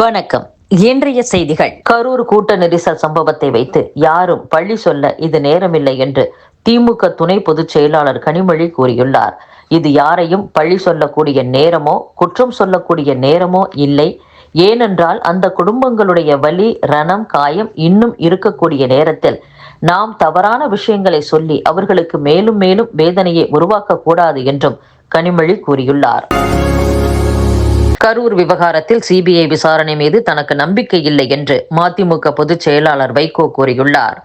வணக்கம். இன்றைய செய்திகள். கரூர் கூட்ட நெரிசல் சம்பவத்தை வைத்து யாரும் பள்ளி சொல்ல இது நேரமில்லை என்று திமுக துணை பொதுச் செயலாளர் கனிமொழி கூறியுள்ளார். இது யாரையும் பள்ளி சொல்லக்கூடிய நேரமோ குற்றம் சொல்லக்கூடிய நேரமோ இல்லை. ஏனென்றால் அந்த குடும்பங்களுடைய வலி ரணம் காயம் இன்னும் இருக்கக்கூடிய நேரத்தில் நாம் தவறான விஷயங்களை சொல்லி அவர்களுக்கு மேலும் மேலும் வேதனையை உருவாக்க கூடாது என்றும் கனிமொழி கூறியுள்ளார். கரூர் விவகாரத்தில் சிபிஐ விசாரணை மீது தனக்கு நம்பிக்கை இல்லை என்று மதிமுக பொதுச் செயலாளர் வைகோ கூறியுள்ளார்.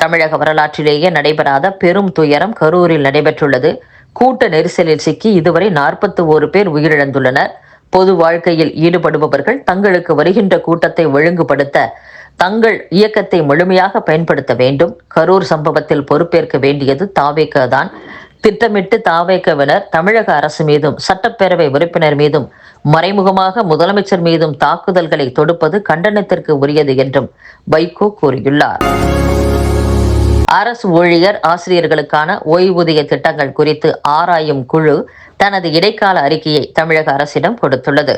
தமிழக வரலாற்றிலேயே நடைபெறாத பெரும் துயரம் கரூரில் நடைபெற்றுள்ளது. கூட்ட நெரிசலில் சிக்கி இதுவரை நாற்பத்தி ஓரு பேர் உயிரிழந்துள்ளனர். பொது வாழ்க்கையில் ஈடுபடுபவர்கள் தங்களுக்கு வருகின்ற கூட்டத்தை ஒழுங்குபடுத்த தங்கள் இயக்கத்தை முழுமையாக பயன்படுத்த வேண்டும். கரூர் சம்பவத்தில் பொறுப்பேற்க வேண்டியது தாவேக்க தான் திட்டமிட்டு தாவேக்கவினர் தமிழக அரசு மீதும் சட்டப்பேரவை உறுப்பினர் மீதும் மறைமுகமாக முதலமைச்சர் மீதும் தாக்குதல்களை தொடுப்பது கண்டனத்திற்கு உரியது என்றும் வைகோ கூறியுள்ளார். அரசு ஊழியர் ஆசிரியர்களுக்கான ஓய்வூதிய திட்டங்கள் குறித்து ஆராயும் குழு தனது இடைக்கால அறிக்கையை தமிழக அரசிடம் கொடுத்துள்ளது.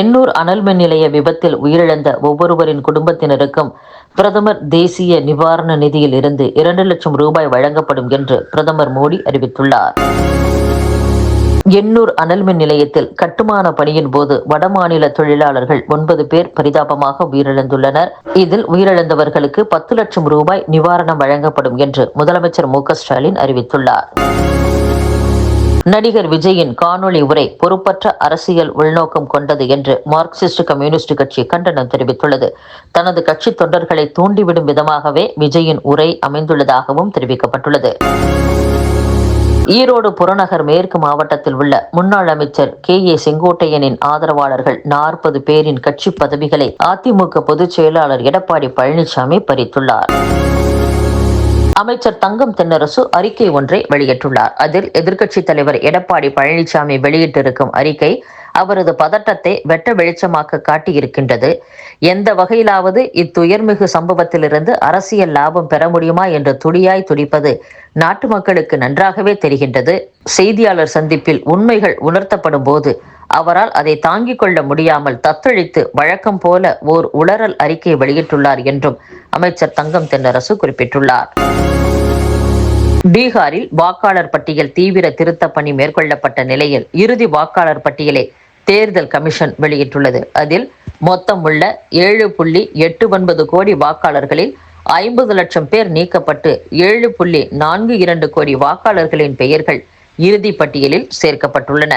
எண்ணூர் அனல் மின் நிலைய விபத்தில் உயிரிழந்த ஒவ்வொருவரின் குடும்பத்தினருக்கும் பிரதமர் தேசிய நிவாரண நிதியில் இருந்து இரண்டு லட்சம் ரூபாய் வழங்கப்படும் என்று பிரதமர் மோடி அறிவித்துள்ளார். எண்ணூர் அனல்மின் நிலையத்தில் கட்டுமான பணியின் போது வடமாநில தொழிலாளர்கள் ஒன்பது பேர் பரிதாபமாக உயிரிழந்துள்ளனர். இதில் உயிரிழந்தவர்களுக்கு பத்து லட்சம் ரூபாய் நிவாரணம் வழங்கப்படும் என்று முதலமைச்சர் மு ஸ்டாலின் அறிவித்துள்ளார். நடிகர் விஜயின் காணொளி உரை பொறுப்பற்ற அரசியல் உள்நோக்கம் கொண்டது என்று மார்க்சிஸ்ட் கம்யூனிஸ்ட் கட்சி கண்டனம் தெரிவித்துள்ளது. தனது கட்சி தொண்டர்களை தூண்டிவிடும் விதமாகவே விஜயின் உரை அமைந்துள்ளதாகவும் தெரிவிக்கப்பட்டுள்ளது. ஈரோடு புறநகர் மேற்கு மாவட்டத்தில் உள்ள முன்னாள் அமைச்சர் கே. ஏ. செங்கோட்டையனின் ஆதரவாளர்கள் நாற்பது பேரின் கட்சி பதவிகளை அதிமுக பொதுச் செயலாளர் எடப்பாடி பழனிசாமி பறித்துள்ளார். அமைச்சர் தங்கம் தென்னரசு அறிக்கை ஒன்றை வெளியிட்டுள்ளார். அதில் எதிர்க்கட்சித் தலைவர் எடப்பாடி பழனிசாமி வெளியிட்டிருக்கும் அறிக்கை அவரது பதட்டத்தை வெட்ட வெளிச்சமாக்க காட்டியிருக்கின்றது. எந்த வகையிலாவது இத்துயர்மிகு சம்பவத்திலிருந்து அரசியல் லாபம் பெற முடியுமா என்று துடியாய் துடிப்பது நாட்டு மக்களுக்கு நன்றாகவே தெரிகின்றது. செய்தியாளர் சந்திப்பில் உண்மைகள் உணர்த்தப்படும் போது அவரால் அதை தாங்கிக் கொள்ள முடியாமல் தத்தளித்து வழக்கம் போல ஓர் உளறல் அறிக்கை வெளியிட்டுள்ளார் என்றும் அமைச்சர் தங்கம் தென்னரசு குறிப்பிட்டுள்ளார். பீகாரில் வாக்காளர் பட்டியல் தீவிர திருத்த பணி மேற்கொள்ளப்பட்ட நிலையில் இறுதி வாக்காளர் பட்டியலை தேர்தல் கமிஷன் வெளியிட்டுள்ளது. அதில் மொத்தம் உள்ள ஏழு புள்ளி எட்டு ஒன்பது கோடி வாக்காளர்களில் ஐம்பது லட்சம் பேர் நீக்கப்பட்டு ஏழு புள்ளி நான்கு இரண்டு கோடி வாக்காளர்களின் பெயர்கள் இறுதி பட்டியலில் சேர்க்கப்பட்டுள்ளன.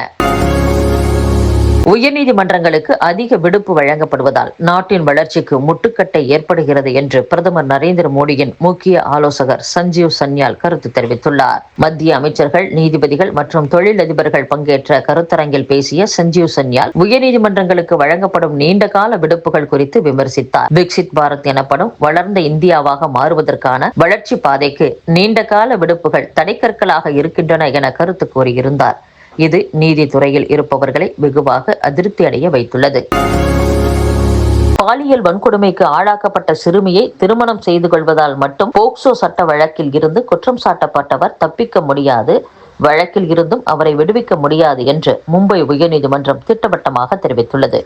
உயர்நீதிமன்றங்களுக்கு அதிக விடுப்பு வழங்கப்படுவதால் நாட்டின் வளர்ச்சிக்கு முட்டுக்கட்டை ஏற்படுகிறது என்று பிரதமர் நரேந்திர மோடியின் முக்கிய ஆலோசகர் சஞ்சீவ் சன்யால் கருத்து தெரிவித்துள்ளார். மத்திய அமைச்சர்கள் நீதிபதிகள் மற்றும் தொழிலதிபர்கள் பங்கேற்ற கருத்தரங்கில் பேசிய சஞ்சீவ் சன்யால் உயர்நீதிமன்றங்களுக்கு வழங்கப்படும் நீண்ட கால விடுப்புகள் குறித்து விமர்சித்தார். விக்சித் பாரத் எனப்படும் வளர்ந்த இந்தியாவாக மாறுவதற்கான வளர்ச்சி பாதைக்கு நீண்ட கால விடுப்புகள் தடைக்கற்களாக இருக்கின்றன என கருத்து கூறியிருந்தார். இது நீதித்துறையில் இருப்பவர்களை வெகுவாக அதிருப்தி அடைய வைத்துள்ளது. பாலியல் வன்கொடுமைக்கு ஆளாக்கப்பட்ட சிறுமியை திருமணம் செய்து கொள்வதால் மட்டும் போக்சோ சட்ட வழக்கில் இருந்து குற்றம் சாட்டப்பட்டவர் தப்பிக்க முடியாது. வழக்கில் இருந்தும் அவரை விடுவிக்க முடியாது என்று மும்பை உயர்நீதிமன்றம் திட்டவட்டமாக தெரிவித்துள்ளது.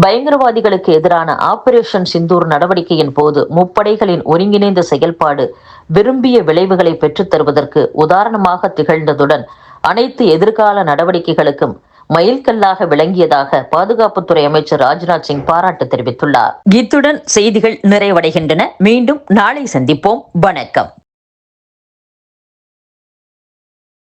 பயங்கரவாதிகளுக்கு எதிரான ஆபரேஷன் சிந்தூர் நடவடிக்கையின் போது முப்படைகளின் ஒருங்கிணைந்த செயல்பாடு விரும்பிய விளைவுகளை பெற்றுத் தருவதற்கு உதாரணமாக திகழ்ந்ததுடன் அனைத்து எதிர்கால நடவடிக்கைகளுக்கும் மயில்கல்லாக விளங்கியதாக பாதுகாப்புத்துறை அமைச்சர் ராஜ்நாத் சிங் பாராட்டு தெரிவித்துள்ளார். இத்துடன் செய்திகள் நிறைவடைகின்றன. மீண்டும் நாளை சந்திப்போம். வணக்கம்.